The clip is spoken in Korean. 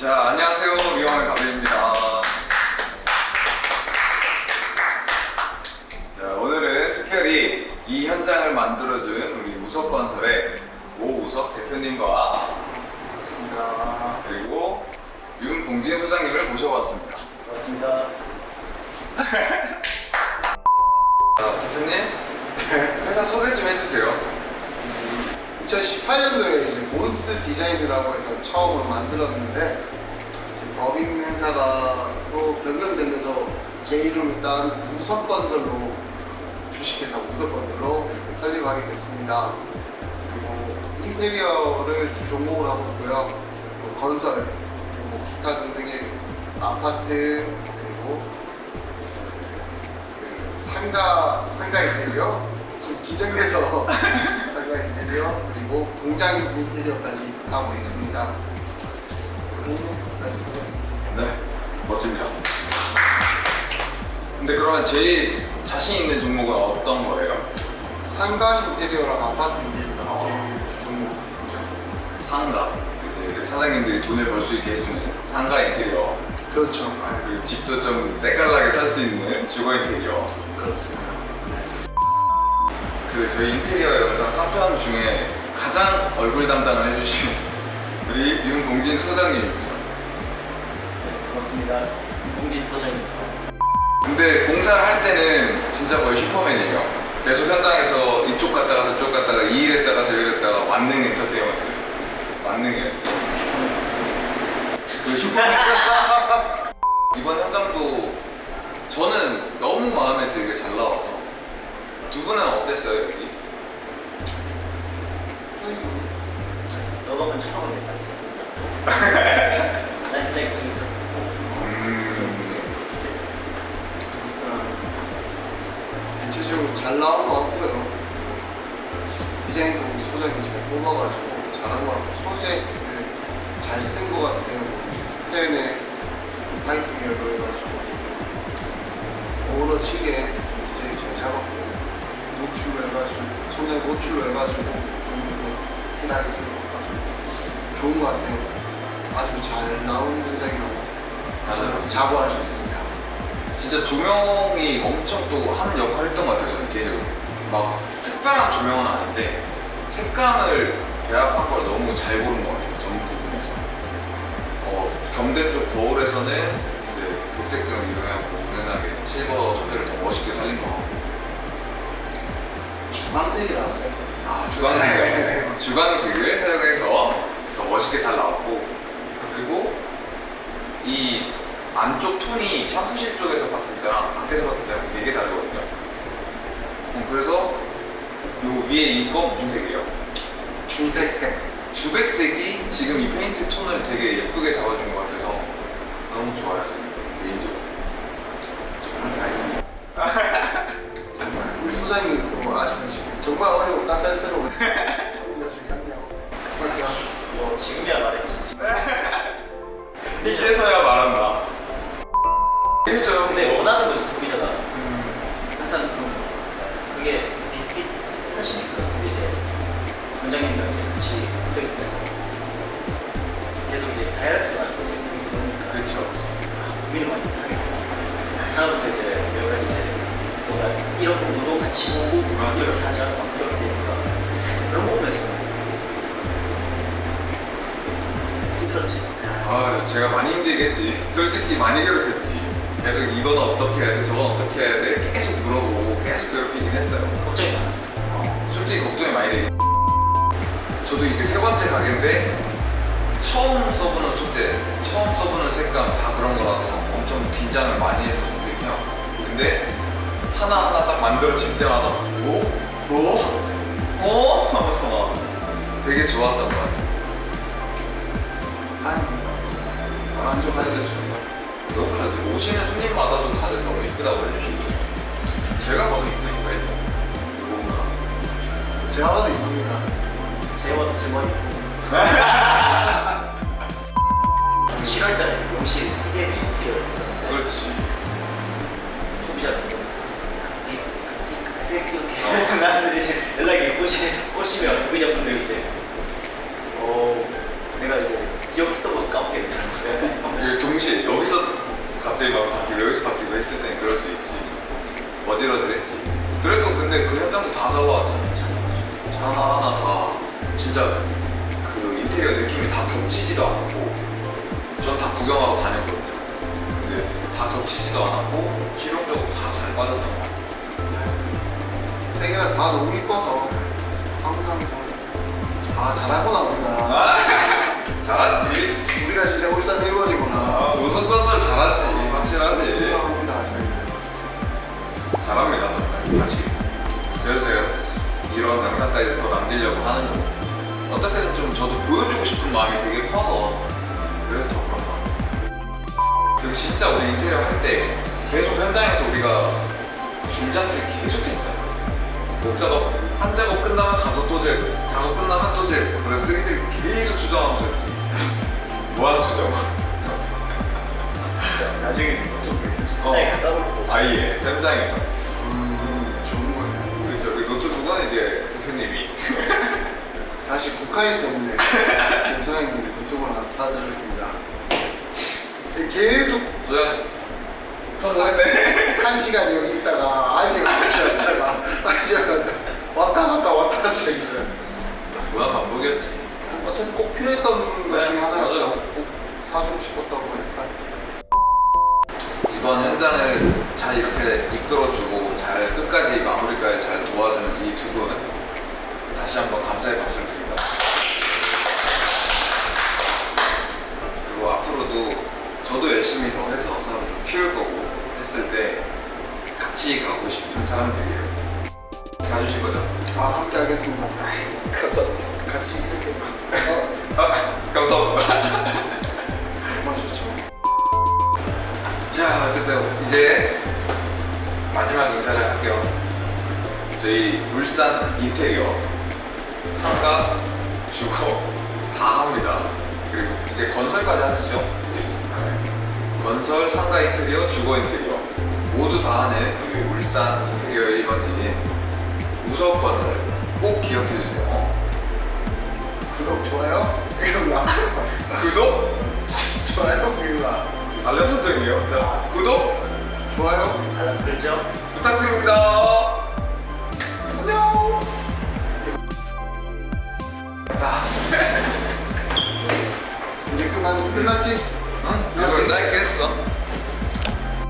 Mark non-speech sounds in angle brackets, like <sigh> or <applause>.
자, 안녕하세요. 위험한 가비입니다. 자, 오늘은 특별히 이 현장을 만들어준 우리 우석 건설의 오우석 대표님과 반갑습니다. 그리고 윤봉진 소장님을 모셔봤습니다. 반갑습니다. <laughs> 자, 대표님, 회사 소개 좀 해주세요. 2018년도에 이제 몬스 디자인이라고 해서 처음으로 만들었는데 법인 회사가 또 변경되면서 제 이름을 딴 우석건설로 주식회사 우석건설로 이렇게 설립하게 됐습니다. 그리고 인테리어를 주 종목으로 하고 있고요. 또 건설 그리고 기타 등등의 아파트 그리고 그 상가 상가 인테리어 좀 기정돼서 <laughs> 상가 인테리어 그리고 공장 인테리어까지 하고 있습니다. 그리고까지 소개했습니다. 네, 멋집니다. 근데 그러면 제일 자신 있는 종목은 어떤 거예요? 상가 인테리어랑 아파트 인테리어가 제일 주 종목이죠. 상가. 이제 사장님들이 돈을 벌 수 있게 해주는 상가 인테리어. 그렇죠. 아, 그리고 집도 좀 때깔나게 살 수 있는 주거 인테리어. 그렇습니다. 그 저희 인테리어 영상 3편 중에 가장 얼굴 담당을 해주신 우리 윤봉진 소장님입니다. 네, 반갑습니다. 홍진 소장입니다. 근데 공사를 할 때는 진짜 거의 슈퍼맨이에요. 계속 현장에서 이쪽 갔다가 저쪽 갔다가 이 일 했다가 저 일 했다가 만능 엔터테인먼트. 만능이었지. 그 슈퍼맨. 이번 현장도 저는 너무 마음에 들게 잘 나와서 두 분은 어땠어요 여기? 먼저 하고 내가 이제. 나 굉장히 재밌었어. 음. 대체적으로 잘 나온 것 같고요. 디자인도 소장이 잘 뽑아가지고 잘한 것 같고 소재를 잘 쓴 것 같아요. 스텐에 화이트 계열로 해가지고 좀 어우러지게 좀 디자인 잘 잡았고 노출로 해가지고 천장 노출로 해가지고 좀 편하게 쓴것 같아가지고 좋은 것 같아요. 아주 잘 나온 현장이라고 맞아요. 자부할 수 있습니다. 진짜 조명이 엄청 또 하는 역할을 했던 것 같아요 저는 개인적으로 막 특별한 조명은 아닌데 색감을 배합한 걸 너무 잘 고른 것 같아요 전 부분에서 어, 경대 쪽 거울에서는 이제 백색 등을 이용해서 은은하게 실버 소재를 더 멋있게 살린 것 같고 주황색이라고 해요. 아 주광색을 주광색을 사용해서 더 멋있게 잘 나왔고 그리고 이 안쪽 톤이 샴푸실 쪽에서 봤을 때랑 밖에서 봤을 때랑 되게 다르거든요. 어, 그래서 요 위에 이거 무슨 색이에요? 주백색. 주백색이 지금 이 페인트 톤을 되게 예쁘게 잡아준 것 같아서 너무 좋아요. 이런 부분도 같이 보고. 이렇게 하자 막 이렇게 되니까 그런 부분에서 힘들었지. 아, 제가 많이 힘들게 했지. 솔직히 많이 괴롭혔지. 계속 이건 어떻게 해야 돼, 저건 어떻게 해야 돼, 계속 물어보고 계속 괴롭히긴 했어요. 걱정이 많았어. 어, 솔직히 걱정이 많이 돼. 저도 이게 세 번째 가게인데 처음 써보는 소재, 처음 써보는 색감 다 그런 거라서 엄청 긴장을 많이 했었거든요. 만들어질 때마다 오? 오? 오? 하면서 막 되게 좋았던 것 같아요. 다행입니다. 만족하게 해주셔서 너무 다들 오시는 손님마다도 다들 너 꽃이, 꽃이면 소비자분 되겠지. 어, 내가 이제 기억했던 거 까먹게 되더라고요. 동시에 여기서 갑자기 막 바뀌고 여기서 바뀌고 했을 땐 그럴 수 있지. 어디라도 했지. 그래도 근데 그 현장도 다 잡아왔잖아. 하나하나 다 진짜 그 인테리어 느낌이 다 겹치지도 않고 전 다 구경하고 다녔거든요. 근데 다 겹치지도 않았고 실용적으로 다 잘 빠졌던 것 같아요. 세계가 다 너무 이뻐서 항상 좀아 잘하구나 우리가 아, <laughs> 잘하지. 우리가 진짜 울산 1번이구나 아, 우선 건설 잘하지. 확실하지. 생각합니다 저희는 잘합니다. 정말. 같이. 그래서 제가 이런 영상 까지 더 남기려고 하는 거고 어떻게든 좀 저도 보여주고 싶은 마음이 되게 커서 그래서 더 그런 것 같아요. 그리고 진짜 우리 인테리어 할 때 계속 현장에서 우리가 줄자스를 계속 했잖아요. 목 작업 한 작업 끝나면 가서 또 질, 작업 끝나면 또 질. 그래서 쓰리들이 계속 수정하면서 했지. 뭐하는 수정? 나중에 어. 현장에 갖다 놓고 아예 현장에서. 음 좋은 거예요 그렇죠. 그 노트북은 이제 대표님이 <laughs> 사실 국카인 때문에 김소장님 노트북을 하나 사드렸습니다 계속 소장 성공했네. 한 시간 여기 있다가 있다가 아시가 갔다 왔다 갔다 왔다 갔다 했어요 무한 반복이었지. 어차피 꼭 필요했던 것 네, 중에 맞아요. 꼭 사주고 싶었다고 하니까 이번 현장을 잘 이렇게 이끌어주고 잘 끝까지 마무리까지 잘 도와주는 이 두분 다시 한번 감사의 박수를 드립니다. 같이 가고 싶은 사람들이에요. 가주실 거죠? 아 함께 하겠습니다 감사합니다. 같이 이렇게 어, 아, 감사합니다. 정말 좋죠 자, 어쨌든 이제 마지막 인사를 할게요. 저희 울산 인테리어 상가 주거 다 합니다. 그리고 이제 건설까지 하시죠? 맞습니다 건설, 상가 인테리어, 주거 인테리어 모두 다 하는 우리 울산 인테리어 1번지인 우석 건설 꼭 기억해 주세요. 구독 좋아요? 구독, 좋아요? 알람 설정이요. 자, 구독? 좋아요? 알람 설정 부탁드립니다. 안녕. <laughs> 이제 끝난 끝났지?